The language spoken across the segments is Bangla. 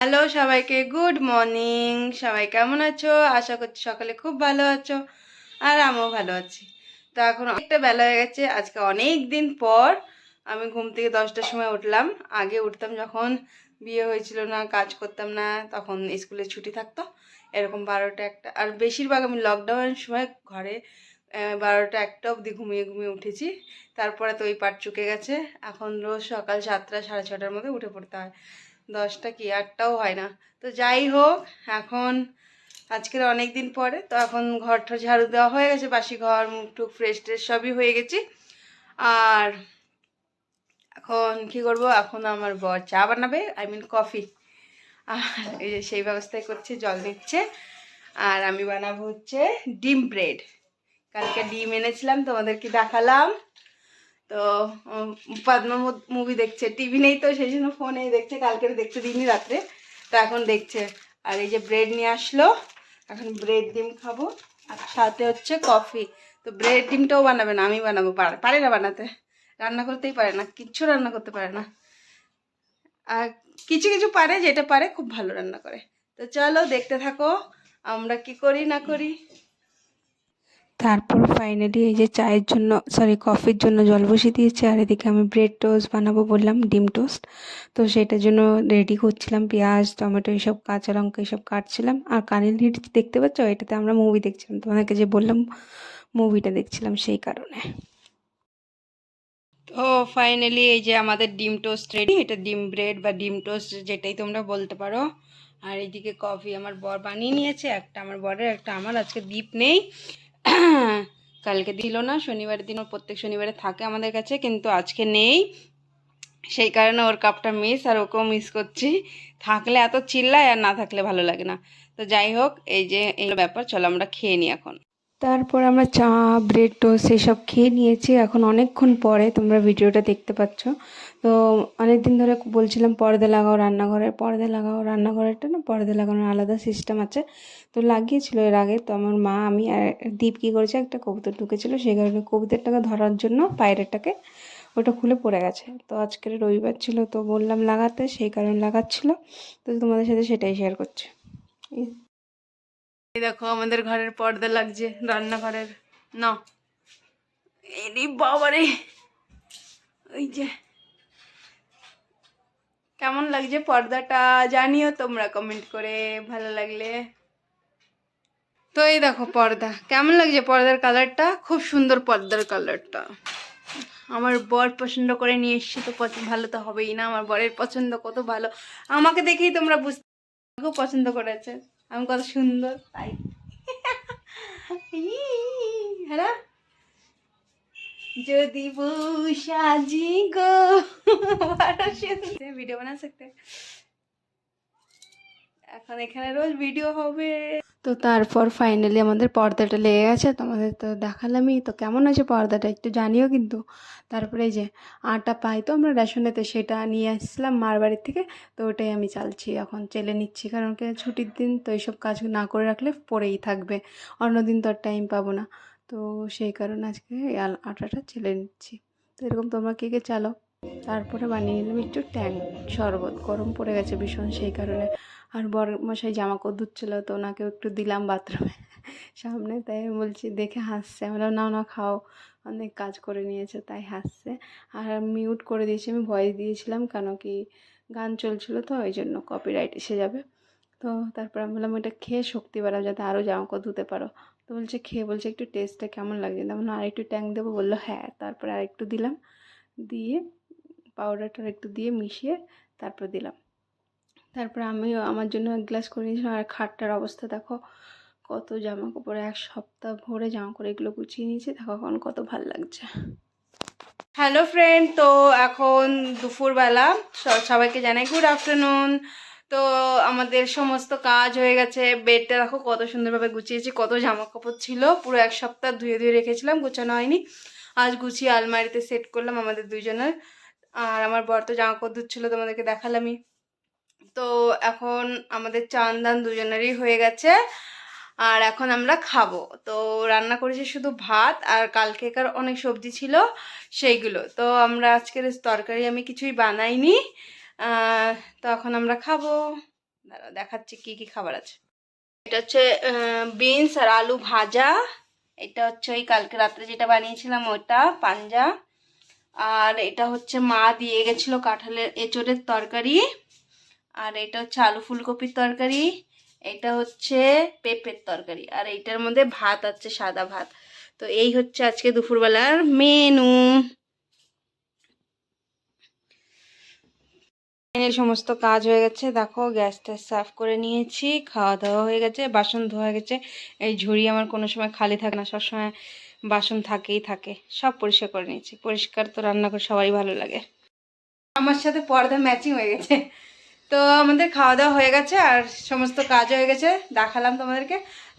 হ্যালো সবাইকে, গুড মর্নিং। সবাই কেমন আছো? আশা করছি সকালে খুব ভালো আছো আর আমিও ভালো আছি। তো এখন অনেকটা বেলা হয়ে গেছে, আজকে অনেক দিন পর আমি ঘুম থেকে দশটার সময় উঠলাম। আগে উঠতাম যখন বিয়ে হয়েছিল না, কাজ করতাম না, তখন স্কুলে ছুটি থাকতো, এরকম বারোটা একটা, আর বেশিরভাগ আমি লকডাউনের সময় ঘরে বারোটা একটা অবধি ঘুমিয়ে ঘুমিয়ে উঠেছি। তারপরে তো ওই পাট চুকে গেছে। এখন রোজ সকাল সাতটা, সাড়ে ছটার মধ্যে উঠে পড়তে হয়। দশটা কি আটটাও হয় না। তো যাই হোক, এখন আজকের অনেক দিন পরে, তো এখন ঘর ঘরটা ঝাড়ু দেওয়া হয়ে গেছে, বাসি ঘর মুখ টুক ফ্রেশ ট্রেশ সবই হয়ে গেছি। আর এখন কি করব? এখন আমার বর চা বানাবে আই মিন কফি আর এই যে সেই ব্যবস্থাই করছে, জল নিচ্ছে আর আমি বানাবো হচ্ছে ডিম ব্রেড কালকে ডিম এনেছিলাম, তোমাদেরকে দেখালাম। তো পদ্ম মুভি দেখছে। টিভি নেই তো, সেই জন্য ফোনেই দেখছে। কালকের দেখতে দিইনি, রাত্রে। তো এখন দেখছে। আর এই যে ব্রেড নিয়ে আসলো, এখন ব্রেড ডিম খাব। আর সাথে হচ্ছে কফি তো ব্রেড ডিমটাও বানাবে না, আমি বানাবো। পারে না বানাতে। রান্না করতেই পারে না, কিচ্ছু রান্না করতে পারে না। আর কিছু কিছু পারে, যেটা পারে, খুব ভালো রান্না করে। তো চলো, দেখতে থাকো, আমরা কি করি না করি। তারপর ফাইনালি এই যে চায়ের জন্য সরি কফির জন্য জল বসিয়ে দিয়েছি, আর এদিকে আমি ব্রেড টোস্ট বানাবো বললাম, ডিম টোস্ট তো সেটার জন্য রেডি করছিলাম, পেঁয়াজ, টমেটো এইসব কাঁচা লঙ্কা এইসব কাটছিলাম। আর কানের হিট দেখতে পাচ্ছ? এটাতে আমরা মুভি দেখছিলাম। তোমাদেরকে যে বললাম মুভিটা দেখছিলাম সেই কারণে। তো ফাইনালি এই যে আমাদের ডিম টোস্ট রেডি এটা ডিম ব্রেড বা ডিম টোস্ট যেটাই তোমরা বলতে পারো। আর এইদিকে কফি আমার বর বানিয়ে নিয়েছে, একটা আমার বরের, একটা আমার, আজকে দ্বীপ নেই। কালকে দিল না শনিবার দিন ওর প্রত্যেক শনিবারে থাকে আমাদের কাছে, কিন্তু আজকে নেই। সেই কারণে ওর কাপটা মিস আর ওকেও মিস করছি। থাকলে এত চিল্লায় আর না থাকলে ভালো লাগে না। তো যাই হোক, এই যে, এই ব্যাপার, চলো আমরা খেয়ে নিই এখন। তারপর আমরা চা, ব্রেড টোস্ট এসব খেয়ে নিয়েছি। এখন অনেকক্ষণ পরে তোমরা ভিডিওটা দেখতে পাচ্ছ। তো অনেক দিন ধরে বলছিলাম পর্দা লাগাও রান্নাঘরে। পর্দা লাগাও রান্নাঘরেরটা না, পর্দা লাগানোর আলাদা সিস্টেম আছে। তো লাগিয়েছিল এর আগে। তো আমার মা, আমি আর কী করেছে, একটা কবুতর ঢুকেছিল। সেই কারণে কবুতরটাকে ধরার জন্য পায়রেটাকে ওটা খুলে পড়ে গেছে। তো আজকের রবিবার ছিল, তো বললাম লাগাতে, সেই কারণে লাগাচ্ছিল। তো তোমাদের সাথে সেটাই শেয়ার করছি। দেখো, আমাদের ঘরের পর্দা লাগছে, রান্নাঘরের। না এরে বাবারে। ওই যে। কেমন লাগছে পর্দাটা? জানিও তোমরা কমেন্ট করে, ভালো লাগলে। তো এই দেখো পর্দা, কেমন লাগছে পর্দার কালারটা খুব সুন্দর পর্দার কালারটা আমার বর পছন্দ করে নিয়ে এসছি তো ভালো তো হবেই না, আমার বরের পছন্দ কত ভালো। আমাকে দেখেই তোমরা বুঝতে পছন্দ করেছে। আমি কত সুন্দর তাই হ্যাঁ যদি বউ সাজি গো বড় সুন্দর। ভিডিও বানা सकते हैं? এখন এখানে রোজ ভিডিও হবে। তো তারপর ফাইনালি আমাদের পর্দাটা লেগে গেছে, তোমাদের তো দেখালামই। তো কেমন আছে পর্দাটা একটু জানিও কিন্তু। তারপরে এই যে আটা পাই তো আমরা রেশনেতে, সেটা নিয়ে আসছিলাম মার বাড়ির থেকে। তো ওটাই আমি চালছি, এখন চেলে নিচ্ছি। কারণ কি ছুটির দিন তো এইসব কাজ না করে রাখলে পড়েই থাকবে। অন্যদিন তো আর টাইম পাবো না। তো সেই কারণে আজকে আটাটা চেলে নিচ্ছি। তো এরকম তোমরা কে কে চালো তারপরে বানিয়ে নিলাম একটু ট্যাং, শরবত। গরম পড়ে গেছে ভীষণ সেই কারণে। আর বর মশাই জামা কাপড় ধুচ্ছিল তো ওনাকেও একটু দিলাম বাথরুমে। সামনে, তাই বলছি, দেখে হাসছে। আমি বললাম, না না, খাও। অনেক কাজ করে নিয়েছে, তাই হাসছে। আর মিউট করে দিয়েছি, আমি ভয়েস দিয়েছিলাম কেন কি গান চলছিল তো, ওই জন্য কপিরাইট এসে যাবে। তো তারপর আমি বললাম এটা খেয়ে শক্তি বাড়াও, যাতে আরও জামা কাপড় ধুতে পারো। তো বলছে, খেয়ে বলছে, একটু টেস্টটা কেমন লাগছে? তেমন আর একটু ট্যাঙ্ক দেবো? বলল হ্যাঁ। তারপরে আর একটু দিলাম, দিয়ে পাউডারটা একটু দিয়ে মিশিয়ে তারপর দিলাম। তারপর আমিও আমার জন্য এক গ্লাস করে নিয়েছিলাম। আর খাটটার অবস্থা দেখো, কত জামা কাপড় এক সপ্তাহ ভরে জামা কাপড় এগুলো গুছিয়ে নিয়েছি। দেখো এখন কত ভালো লাগছে। হ্যালো ফ্রেন্ড তো এখন দুপুরবেলা সবাইকে জানাই গুড আফটারনুন তো আমাদের সমস্ত কাজ হয়ে গেছে। বেডটা দেখো কত সুন্দরভাবে গুছিয়েছি, কত জামা কাপড় ছিল। পুরো এক সপ্তাহ ধুয়ে ধুয়ে রেখেছিলাম, গুছানো হয়নি। আজ গুছিয়ে আলমারিতে সেট করলাম আমাদের দুজনের আর আমার বর তো জামা কাপড় ধুচ্ছিলো, তোমাদেরকে দেখালামই। তো এখন আমাদের চান দান দুজনেরই হয়ে গেছে। আর এখন আমরা খাব। তো রান্না করেছি শুধু ভাত আর কালকেকার অনেক সবজি ছিল সেইগুলো। তো আমরা আজকের তরকারি আমি কিছুই বানাইনি। তো এখন আমরা খাব। দাঁড়াও, দেখাচ্ছি কি কি খাবার আছে। এটা হচ্ছে বিনস আর আলু ভাজা। এটা হচ্ছে ওই কালকে রাত্রে যেটা বানিয়েছিলাম ওটা, পাঞ্জা। আর এটা হচ্ছে মা দিয়ে গেছিল কাঁঠালের এঁচড়ের তরকারি। আর এটা হচ্ছে আলু ফুলকপির তরকারি, এটা হচ্ছে পেঁপের তরকারি, আর এইটার মধ্যে ভাত আছে, সাদা ভাত। তো এই হচ্ছে আজকে দুপুরবেলার মেনু। সমস্ত কাজ হয়ে গেছে, দেখো গ্যাস ট্যাস সাফ করে নিয়েছি খাওয়া দাওয়া হয়ে গেছে, বাসন ধোয়া গেছে। এই ঝুড়ি আমার কোনো সময় খালি থাকে না, সবসময় বাসন থাকেই থাকে, সব পরিষ্কার করে নিয়েছি। পরিষ্কার তো রান্না করে সবাই ভালো লাগে। আমার সাথে পর্দা ম্যাচিং হয়ে গেছে। তো আমাদের খাওয়া দাওয়া হয়ে গেছে আর সমস্ত কাজ হয়ে গেছে। দেখালাম তোমাদেরকে।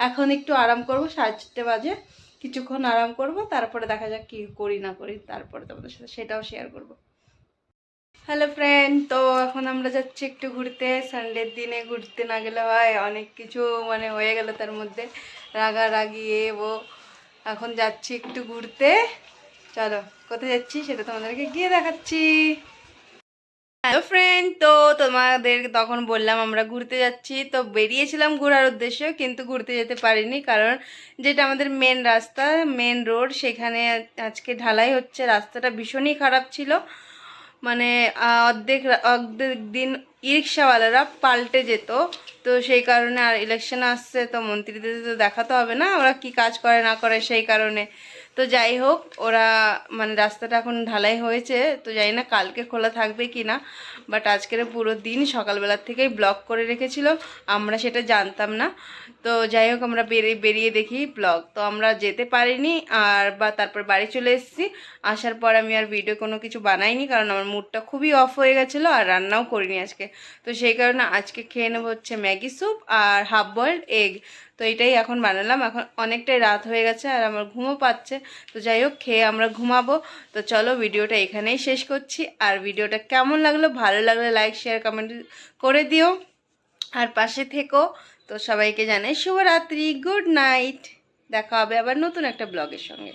এখন একটু আরাম করব, সাড়ে চারটে বাজে। কিছুক্ষণ আরাম করব, তারপরে দেখা যাক কি করি না করি, তারপরে তোমাদের সাথে সেটাও শেয়ার করব। হ্যালো ফ্রেন্ড তো এখন আমরা যাচ্ছি একটু ঘুরতে। সানডের দিনে ঘুরতে না গেলে হয়, অনেক কিছু মানে হয়ে গেল তার মধ্যে। রাগারাগি এ ও এখন যাচ্ছি একটু ঘুরতে। চলো, কোথায় যাচ্ছি সেটা তোমাদেরকে গিয়ে দেখাচ্ছি। হ্যালো ফ্রেন্ড তো তোমাদের তখন বললাম আমরা ঘুরতে যাচ্ছি। তো বেরিয়েছিলাম ঘোরার উদ্দেশ্যে, কিন্তু ঘুরতে যেতে পারিনি কারণ যেটা আমাদের মেন রাস্তা মেন রোড সেখানে আজকে ঢালাই হচ্ছে। রাস্তাটা ভীষণই খারাপ ছিল। মানে অর্ধেক অর্ধেক দিন ই রিক্সাওয়ালারা পাল্টে যেত। তো সেই কারণে আর ইলেকশন আসছে, তো মন্ত্রীদের তো দেখাতে হবে না, ওরা কি কাজ করে না করে সেই কারণে। তো যাই হোক, ওরা মানে রাস্তাটা এখন ঢালাই হয়েছে, তো জানি না কালকে খোলা থাকবে কি না বাট আজকের পুরো দিন সকালবেলার থেকেই ব্লক করে রেখেছিল, আমরা সেটা জানতাম না। তো যাই হোক, আমরা বেরিয়ে বেরিয়ে দেখি ব্লগ তো আমরা যেতে পারিনি, আর বা তারপর বাড়ি চলে এসেছি। আসার পর আমি আর ভিডিও কোনো কিছু বানাইনি, কারণ আমার মুডটা খুবই অফ হয়ে গেছিল, আর রান্নাও করিনি আজকে। তো সেই কারণে আজকে খেয়ে নেব হচ্ছে ম্যাগি স্যুপ আর হাফ বয়েলড এগ। তো এটাই এখন বানালাম। এখন অনেকটাই রাত হয়ে গেছে আর আমার ঘুমও পাচ্ছে। তো যাই হোক, খেয়ে আমরা ঘুমাবো। তো চলো ভিডিওটা এখানেই শেষ করছি। আর ভিডিওটা কেমন লাগল, ভালো লাগলে লাইক, শেয়ার, কমেন্ট করে দিও। আর পাশে থেকো। তো সবাইকে জানাই শুভরাত্রি, গুড নাইট। দেখা হবে আবার নতুন একটা ব্লগের সঙ্গে।